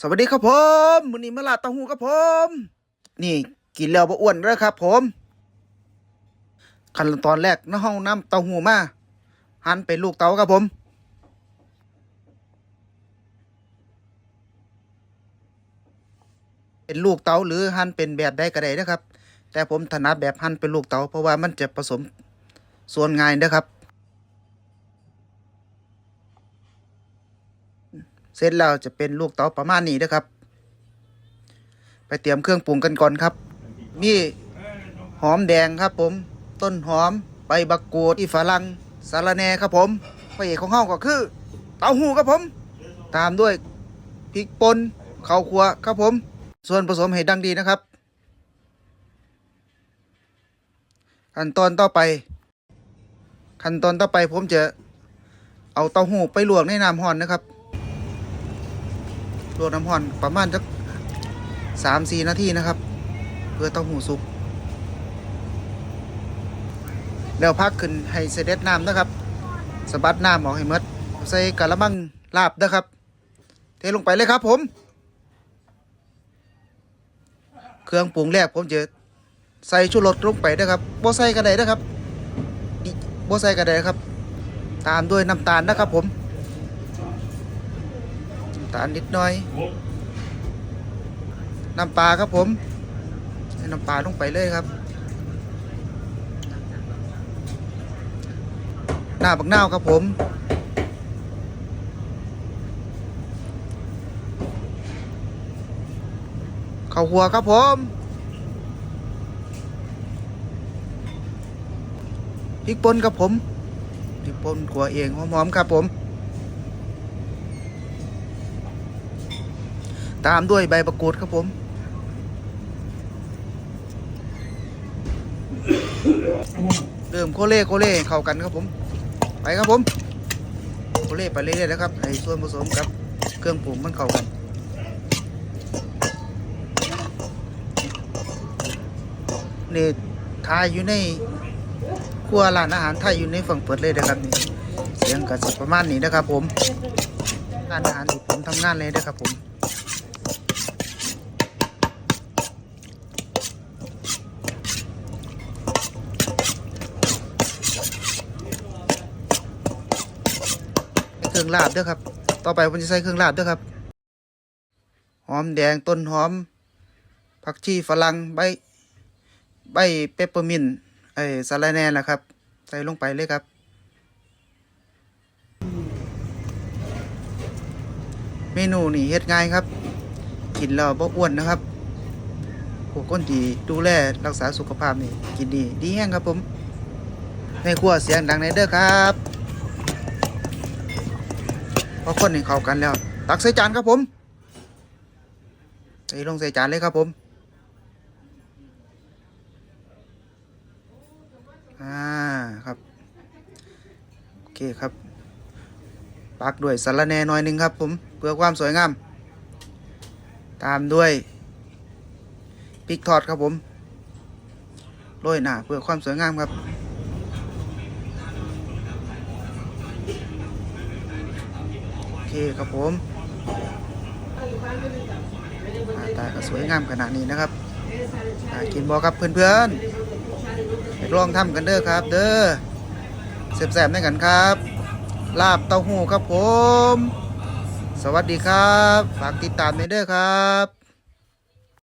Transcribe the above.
สวัสดีครับผมมื้อนี้มาลาดเต้าหู้ครับผม นี่กินแล้วบ่อ้วนเด้อครับ ผมขั้นตอนแรกน้าห้องน้ำเต้าหู้มาหั่นเป็นลูกเต๋าครับผมเป็นลูกเต๋าหรือหั่นเป็นแบบใดก็ได้นะครับ แต่ผมถนัดแบบหั่นเป็นลูกเต๋าเพราะว่ามันจะผสมส่วนง่ายนะครับ เสร็จแล้วจะเป็นลูกเต๋าประมาณนี้นะครับ ไปเตรียมเครื่องปรุงกันก่อนครับ มีหอมแดงครับผม ต้นหอม ใบบักกูดอีฝรั่งสาระแหน่ครับผมพระเอกของเฮาก็คือ เต้าหู้ครับผม ตามด้วยพริกป่นข้าวคั่วครับผม ส่วนผสมให้ดังดีนะครับขั้นตอนต่อไป ขั้นตอนต่อไปผมจะเอาเต้าหู้ไปลวกในน้ำร้อนนะครับ ลวกน้ำร้อนประมาณสักสามสี่นาทีนะครับ เพื่อเต้าหู้สุกแล้วพักขึ้นให้เสด็จน้ำนะครับสะบัดน้ำออกให้หมดใส่กะละมังลาบนะครับ เทลงไปเลยครับผม เครื่องปรุงแรกผมจะใส่ชูรสลงไปนะครับบ่ใส่กระไดนะครับอิบ่ใส่กระไดครับ ตามด้วยน้ำตาลนะครับผมำตาลนิดหน่อย น้ำปลาครับผมใส่น้ำปลาลงไปเลยครับ หน้าบักนาวครับผมข้าวหัวครับผมพริกป่นครับผมพริกป่นขัวเองหอมๆครับผม ตามด้วยใบประกูดครับผมเริ่มโคเล่โคเล่เข้ากันครับผม ไปครับผมโคเล่ไปเรื่อยๆนะครับให้ส่วนผสมกับ เครื่องปรุงมันเข้ากันนี่ทายอยู่ในครัวร้านอาหารไทยอยู่ในฝั่งเปิดเลยนะครับนี่เสียงกระสิประมาณนี้นะครับผมร้านอาหารที่ผมทำงานเลยนะครับผม รื่องลาบด้วยครับ ต่อไปผมจะใส่เครื่องลาบด้วยครับ หอมแดงต้นหอม ผักชีฝรั่งใบ ใบเปปเปอร์มินต์ไอ้สาลาแหน่นะครับ ใส่ลงไปเลยครับ เมนูนี่เฮ็ดง่ายครับ กินแล้วบ่อ้วนนะครับพวกคนที่ดูแลรักษาสุขภาพนี่กินดีดีแห้งครับผมในครัวเสียงดังในเด้อครับ อคนให้เข้ากันแล้ว ตักใส่จานครับผมใส่ลงใส่จานเลยครับผมอ่าครับโอเคครับปักด้วยสารแนหน่อยหนึ่งครับผมเพื่อความสวยงาม ตามด้วยพริกทอดครับผมโรยหน้าเพื่อความสวยงามครับ เคครับผมหน้าตาก็สวยงามขนาดนี้นะครับกินบอครับเพื่อนๆไปลองทำกันเด้อครับ เด้อแสบๆด้วยกันครับ ลาบเต้าหู้ครับผม สวัสดีครับ ฝากติดตามในเด้อครับ